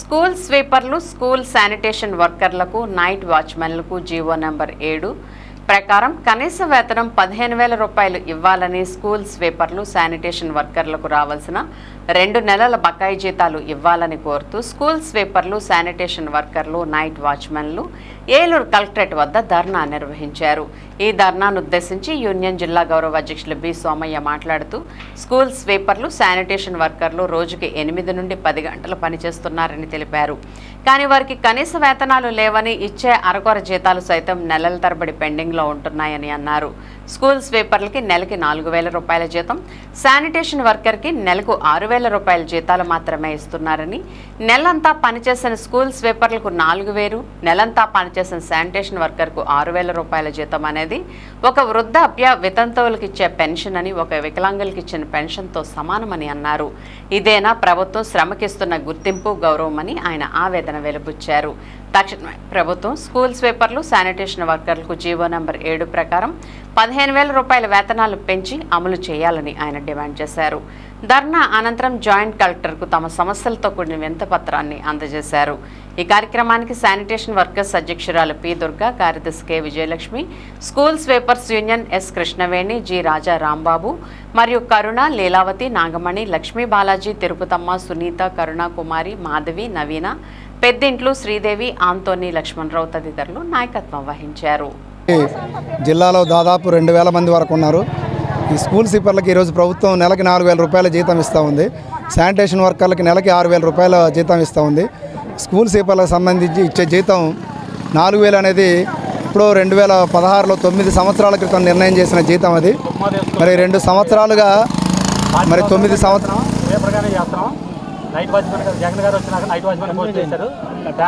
School స్వీపర్లు school sanitation వర్కర్లకు night వాచ్మెన్లకు జీవో నెంబర్ ఏడు. ప్రకారం కనీస వేతనం పదిహేను వేల రూపాయలు ఇవ్వాలని స్కూల్ స్వీపర్లు శానిటేషన్ వర్కర్లకు రావాల్సిన రెండు నెలల బకాయి జీతాలు ఇవ్వాలని కోరుతూ స్కూల్ స్వీపర్లు శానిటేషన్ వర్కర్లు నైట్ వాచ్మెన్లు ఏలూరు కలెక్టరేట్ వద్ద ధర్నా నిర్వహించారు. ఈ ధర్నాను ఉద్దేశించి యూనియన్ జిల్లా గౌరవ అధ్యక్షులు బి సోమయ్య మాట్లాడుతూ స్కూల్ స్వీపర్లు శానిటేషన్ వర్కర్లు రోజుకి ఎనిమిది నుండి పది గంటలు పనిచేస్తున్నారని తెలిపారు. కానీ వారికి కనీస వేతనాలు లేవని ఇచ్చే అరకొర జీతాలు సైతం నెలల తరబడి పెండింగ్లో ఉంటున్నాయని అన్నారు. స్కూల్ స్వీపర్లకి నెలకి నాలుగు వేల రూపాయల జీతం శానిటేషన్ వర్కర్కి నెలకు ఆరు వేల రూపాయల జీతాలు మాత్రమే ఇస్తున్నారని నెలంతా పనిచేసిన స్కూల్ స్వీపర్లకు నాలుగు వేలు నెలంతా చేసిన శానిటేషన్ వర్కర్కు ఆరు వేల రూపాయల జీతం అనేది ఒక వృద్ధాప్య వితంతువులకు ఇచ్చే పెన్షన్ అని ఒక వికలాంగులకు ఇచ్చిన పెన్షన్తో సమానమని అన్నారు. ఇదేనా ప్రభుత్వం శ్రమకిస్తున్న గుర్తింపు గౌరవం అని ఆయన ఆవేదన వెలుబుచ్చారు. తక్షణమే ప్రభుత్వం స్కూల్ స్వీపర్లు శానిటేషన్ వర్కర్లకు జీవో నంబర్ ఏడు ప్రకారం పదిహేను వేల రూపాయల వేతనాలు పెంచి అమలు చేయాలని ఆయన డిమాండ్ చేశారు. ధర్నా అనంతరం జాయింట్ కలెక్టర్కు తమ సమస్యలతో కూడిన వింతపత్రాన్ని అందజేశారు. ఈ కార్యక్రమానికి శానిటేషన్ వర్కర్స్ అధ్యక్షురాలు పి దుర్గా కార్యదర్శి K Vijayalakshmi school sweepers union S Krishnaveni G Raja Rambabu మరియు కరుణ లీలావతి నాగమణి లక్ష్మీ బాలాజీ తిరుపతమ్మ సునీత కరుణ కుమారి మాధవి నవీన పెద్దింట్లు శ్రీదేవి ఆంతోని లక్ష్మణరావు తదితరులు నాయకత్వం వహించారు. జిల్లాలో దాదాపు రెండు వేల మంది వరకు ఉన్నారు. ఈ స్కూల్ సీపర్లకి ఈరోజు ప్రభుత్వం నెలకి నాలుగు వేల రూపాయల జీతం ఇస్తూ ఉంది. శానిటేషన్ వర్కర్లకి నెలకి ఆరు వేల రూపాయల జీతం ఇస్తూ ఉంది. స్కూల్ సీపర్లకు సంబంధించి ఇచ్చే జీతం నాలుగు వేలు అనేది ఇప్పుడు రెండు వేల పదహారులో తొమ్మిది సంవత్సరాల క్రితం నిర్ణయం చేసిన జీతం అది. మరి రెండు సంవత్సరాలుగా మరి తొమ్మిది సంవత్సరం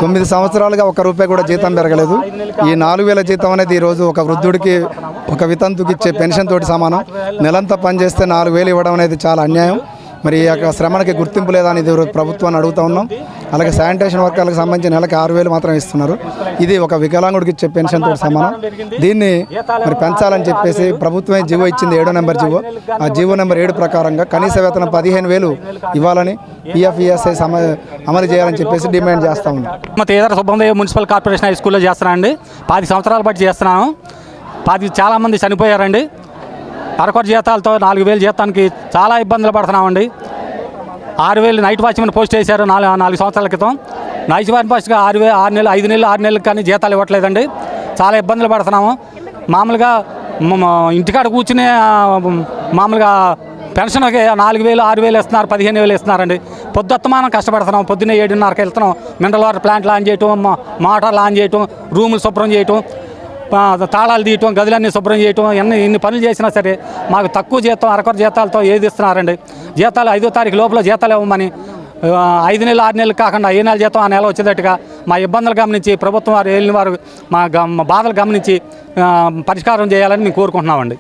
తొమ్మిది సంవత్సరాలుగా ఒక రూపాయి కూడా జీతం పెరగలేదు. ఈ నాలుగు వేల జీతం అనేది ఈరోజు ఒక వృద్ధుడికి ఒక వితంతుకి ఇచ్చే పెన్షన్ తోటి సమానం. నెలంతా పనిచేస్తే నాలుగు వేలు ఇవ్వడం అనేది చాలా అన్యాయం. మరి ఈ యొక్క శ్రమణకి గుర్తింపు లేదని ఇది ప్రభుత్వాన్ని అడుగుతా ఉన్నాం. అలాగే శానిటేషన్ వర్కర్లకు సంబంధించి నెలకి ఆరు వేలు మాత్రం ఇస్తున్నారు. ఇది ఒక వికలాంగుడికి ఇచ్చే పెన్షన్ తోటి సమానం. దీన్ని మరి పెంచాలని చెప్పేసి ప్రభుత్వమే జీవో ఇచ్చింది ఏడో నెంబర్ జీవో. ఆ జీవో నెంబర్ ఏడు ప్రకారంగా కనీస వేతనం పదిహేను వేలు ఇవ్వాలని పిఎఫ్ఈఎస్ఐ అమలు చేయాలని చెప్పేసి డిమాండ్ చేస్తా ఉన్నాం. తేదర సుబ్బందేవి మున్సిపల్ కార్పొరేషన్ హై స్కూల్లో చేస్తున్నానండి. పాతి సంవత్సరాల పాటు చేస్తున్నాను. పాతి చాలామంది చనిపోయారండి. అరకొర జీతాలతో నాలుగు వేలు జీతానికి చాలా ఇబ్బందులు పడుతున్నామండి. ఆరు వేలు నైట్ వాచ్మెన్ పోస్ట్ చేశారు? నాలుగు నాలుగు సంవత్సరాల క్రితం? నైట్ వాచ్ పోస్ట్గా ఆరు వేలు ఆరు నెలలు ఐదు నెలలు ఆరు నెలలకు కానీ జీతాలు ఇవ్వట్లేదండి. చాలా ఇబ్బందులు పడుతున్నాము. మామూలుగా ఇంటికాడ కూర్చునే మామూలుగా పెన్షన్కి నాలుగు వేలు ఆరు వేలు ఇస్తున్నారు పదిహేను వేలు ఇస్తున్నారండి. పొద్దుత్తమానం కష్టపడుతున్నాం పొద్దున్నే ఏడున్నరకి వెళ్తున్నాం మినరల్ వాటర్ ప్లాంట్లు ఆన్ చేయటం మోటార్ లాంచ్ చేయటం రూములు శుభ్రం చేయటం. తాళాలు తీయటం గదులన్నీ శుభ్రం చేయటం ఎన్ని ఇన్ని పనులు చేసినా సరే మాకు తక్కువ జీతం అరకొర జీతాలతో ఏది ఇస్తున్నారండి? జీతాలు ఐదో తారీఖు లోపల జీతాలు ఇవ్వమని ఐదు నెలలు ఆరు నెలలు కాకుండా ఏ నెల జీతం ఆ నెల వచ్చేటట్టుగా మా ఇబ్బందులు గమనించి ప్రభుత్వం వారు వెళ్ళిన వారు మా గ- బాధలు గమనించి పరిష్కారం చేయాలని మేము కోరుకుంటున్నామండి.